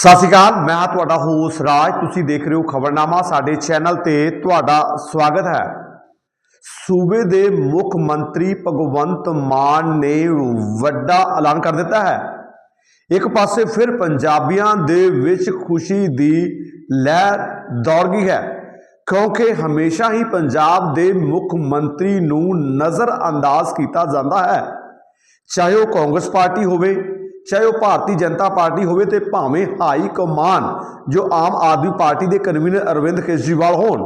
ਸਤਿ ਸ਼੍ਰੀ ਅਕਾਲ, ਮੈਂ ਤੁਹਾਡਾ ਹੋਸ ਰਾਜ। ਤੁਸੀਂ ਦੇਖ ਰਹੇ ਹੋ ਖਬਰਨਾਮਾ, ਸਾਡੇ ਚੈਨਲ ਤੇ ਤੁਹਾਡਾ ਸਵਾਗਤ ਹੈ। ਸੂਬੇ ਦੇ ਮੁੱਖ ਮੰਤਰੀ ਭਗਵੰਤ ਮਾਨ ਨੇ ਵੱਡਾ ਐਲਾਨ ਕਰ ਦਿੱਤਾ ਹੈ। ਇੱਕ ਪਾਸੇ ਫਿਰ ਪੰਜਾਬੀਆਂ ਦੇ ਵਿੱਚ ਖੁਸ਼ੀ ਦੀ ਲਹਿਰ ਦੌੜ ਗਈ ਹੈ, ਕਿਉਂਕਿ ਹਮੇਸ਼ਾ ਹੀ ਪੰਜਾਬ ਦੇ ਮੁੱਖ ਮੰਤਰੀ ਨੂੰ ਨਜ਼ਰ ਅੰਦਾਜ਼ ਕੀਤਾ ਜਾਂਦਾ ਹੈ। ਚਾਹੇ ਉਹ ਕਾਂਗਰਸ ਪਾਰਟੀ ਹੋਵੇ ਚਾਹੇ ਉਹ ਭਾਰਤੀ ਜਨਤਾ ਪਾਰਟੀ ਹੋਵੇ ਤੇ ਭਾਵੇਂ ਹਾਈ ਕਮਾਨ ਜੋ ਆਮ ਆਦਮੀ ਪਾਰਟੀ ਦੇ ਕਨਵੀਨਰ ਅਰਵਿੰਦ ਕੇਜਰੀਵਾਲ ਹੋਣ,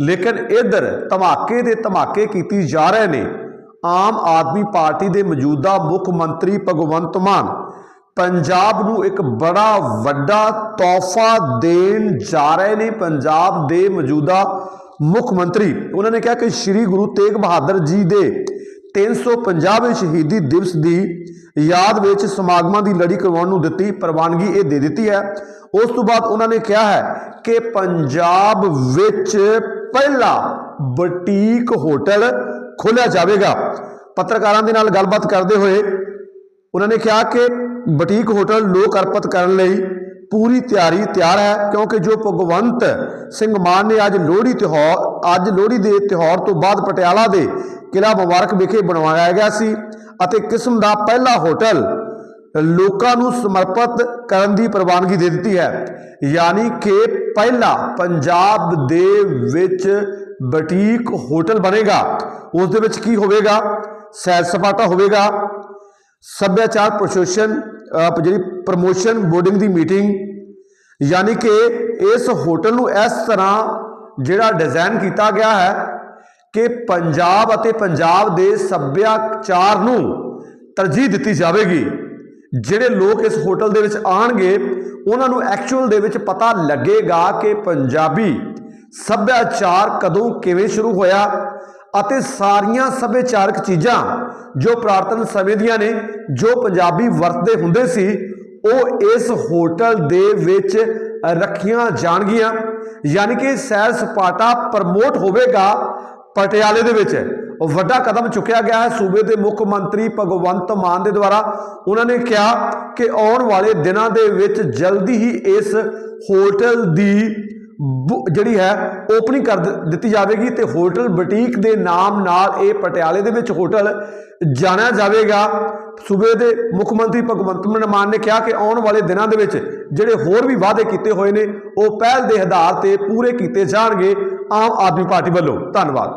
ਲੇਕਿਨ ਇਧਰ ਧਮਾਕੇ ਦੇ ਧਮਾਕੇ ਕੀਤੀ ਜਾ ਰਹੇ ਨੇ। ਆਮ ਆਦਮੀ ਪਾਰਟੀ ਦੇ ਮੌਜੂਦਾ ਮੁੱਖ ਮੰਤਰੀ ਭਗਵੰਤ ਮਾਨ ਪੰਜਾਬ ਨੂੰ ਇੱਕ ਬੜਾ ਵੱਡਾ ਤੋਹਫਾ ਦੇਣ ਜਾ ਰਹੇ ਨੇ। ਪੰਜਾਬ ਦੇ ਮੌਜੂਦਾ ਮੁੱਖ ਮੰਤਰੀ, ਉਹਨਾਂ ਨੇ ਕਿਹਾ ਕਿ ਸ੍ਰੀ ਗੁਰੂ ਤੇਗ ਬਹਾਦਰ ਜੀ ਦੇ 350ਵੇਂ ਸ਼ਹੀਦੀ ਦਿਵਸ ਦੀ ਯਾਦ ਵਿੱਚ ਸਮਾਗਮਾਂ ਦੀ ਲੜੀ ਕਰਵਾਉਣ ਨੂੰ ਦਿੱਤੀ ਪ੍ਰਵਾਨਗੀ ਇਹ ਦੇ ਦਿੱਤੀ ਹੈ। ਉਸ ਤੋਂ ਬਾਅਦ ਉਹਨਾਂ ਨੇ ਕਿਹਾ ਹੈ ਕਿ ਪੰਜਾਬ ਵਿੱਚ ਪਹਿਲਾ ਬੁਟੀਕ ਹੋਟਲ ਖੋਲ੍ਹਿਆ ਜਾਵੇਗਾ। ਪੱਤਰਕਾਰਾਂ ਦੇ ਨਾਲ ਗੱਲਬਾਤ ਕਰਦੇ ਹੋਏ ਉਹਨਾਂ ਨੇ ਕਿਹਾ ਕਿ ਬੁਟੀਕ ਹੋਟਲ ਲੋਕ ਅਰਪਿਤ ਕਰਨ ਲਈ ਪੂਰੀ ਤਿਆਰੀ ਤਿਆਰ ਹੈ, ਕਿਉਂਕਿ ਜੋ ਭਗਵੰਤ ਸਿੰਘ ਮਾਨ ਨੇ ਅੱਜ ਲੋਹੜੀ ਤਿਉਹਾਰ, ਅੱਜ ਲੋਹੜੀ ਦੇ ਤਿਉਹਾਰ ਤੋਂ ਬਾਅਦ ਪਟਿਆਲਾ ਦੇ ਕਿਲਾ ਮੁਬਾਰਕ ਵਿਖੇ ਬਣਵਾਇਆ ਗਿਆ ਸੀ ਅਤੇ ਕਿਸਮ ਦਾ ਪਹਿਲਾ ਹੋਟਲ ਲੋਕਾਂ ਨੂੰ ਸਮਰਪਿਤ ਕਰਨ ਦੀ ਪ੍ਰਵਾਨਗੀ ਦੇ ਦਿੱਤੀ ਹੈ। ਯਾਨੀ ਕਿ ਪਹਿਲਾ ਪੰਜਾਬ ਦੇ ਵਿੱਚ ਬਟੀਕ ਹੋਟਲ ਬਣੇਗਾ। ਉਸ ਦੇ ਵਿੱਚ ਕੀ ਹੋਵੇਗਾ? ਸੈਰ ਸਪਾਟਾ ਹੋਵੇਗਾ। ਸੱਭਿਆਚਾਰ ਪ੍ਰੋਸੈਸ਼ਨ ਜਿਹੜੀ ਪ੍ਰਮੋਸ਼ਨ ਬੋਰਡਿੰਗ ਦੀ ਮੀਟਿੰਗ ਯਾਨੀ ਕਿ ਇਸ ਹੋਟਲ ਨੂੰ ਇਸ ਤਰ੍ਹਾਂ ਜਿਹੜਾ ਡਿਜ਼ਾਈਨ ਕੀਤਾ ਗਿਆ ਹੈ ਕਿ ਪੰਜਾਬ ਅਤੇ ਪੰਜਾਬ ਦੇ ਸੱਭਿਆਚਾਰ ਨੂੰ ਤਰਜੀਹ ਦਿੱਤੀ ਜਾਵੇਗੀ। ਜਿਹੜੇ ਲੋਕ ਇਸ ਹੋਟਲ ਦੇ ਵਿੱਚ ਆਣਗੇ ਉਹਨਾਂ ਨੂੰ ਐਕਚੁਅਲ ਦੇ ਵਿੱਚ ਪਤਾ ਲੱਗੇਗਾ ਕਿ ਪੰਜਾਬੀ ਸੱਭਿਆਚਾਰ ਕਦੋਂ ਕਿਵੇਂ ਸ਼ੁਰੂ ਹੋਇਆ ਅਤੇ ਸਾਰੀਆਂ ਸੱਭਿਆਚਾਰਕ ਚੀਜ਼ਾਂ ਜੋ ਪ੍ਰਾਰਤਨ ਸਮੇਂ ਦੀਆਂ ਨੇ, ਜੋ ਪੰਜਾਬੀ ਵਰਤਦੇ ਹੁੰਦੇ ਸੀ, ਉਹ ਇਸ ਹੋਟਲ ਦੇ ਵਿੱਚ ਰੱਖੀਆਂ ਜਾਣਗੀਆਂ। ਯਾਨੀ ਕਿ ਸੈਰ ਸਪਾਟਾ ਪ੍ਰਮੋਟ ਹੋਵੇਗਾ ਪਟਿਆਲੇ ਦੇ ਵਿੱਚ। ਵੱਡਾ ਕਦਮ ਚੁੱਕਿਆ ਗਿਆ ਹੈ। ਸੂਬੇ ਦੇ ਮੁੱਖ ਮੰਤਰੀ ਭਗਵੰਤ ਮਾਨ ਦੇ ਦੁਆਰਾ ਉਹਨਾਂ ਨੇ ਕਿਹਾ ਕਿ ਆਉਣ ਵਾਲੇ ਦਿਨਾਂ ਦੇ ਵਿੱਚ ਜਲਦੀ ਹੀ ਇਸ ਹੋਟਲ ਦੀ ਜਿਹੜੀ ਹੈ ਓਪਨਿੰਗ ਕਰ ਦਿ- ਦਿੱਤੀ ਜਾਵੇਗੀ ਤੇ ਹੋਟਲ ਬੁਟੀਕ ਦੇ ਨਾਮ ਨਾਲ ਇਹ ਪਟਿਆਲੇ ਦੇ ਵਿੱਚ ਹੋਟਲ ਜਾਣਿਆ ਜਾਵੇਗਾ। ਸੂਬੇ ਦੇ ਮੁੱਖ ਮੰਤਰੀ ਭਗਵੰਤ ਮਾਨ ਨੇ ਕਿਹਾ ਕਿ ਆਉਣ ਵਾਲੇ ਦਿਨਾਂ ਦੇ ਵਿੱਚ ਜਿਹੜੇ ਹੋਰ ਵੀ ਵਾਅਦੇ ਕੀਤੇ ਹੋਏ ਨੇ, ਉਹ ਪਹਿਲ ਦੇ ਆਧਾਰ ਤੇ ਪੂਰੇ ਕੀਤੇ ਜਾਣਗੇ ਆਮ ਆਦਮੀ ਪਾਰਟੀ ਵੱਲੋਂ। ਧੰਨਵਾਦ।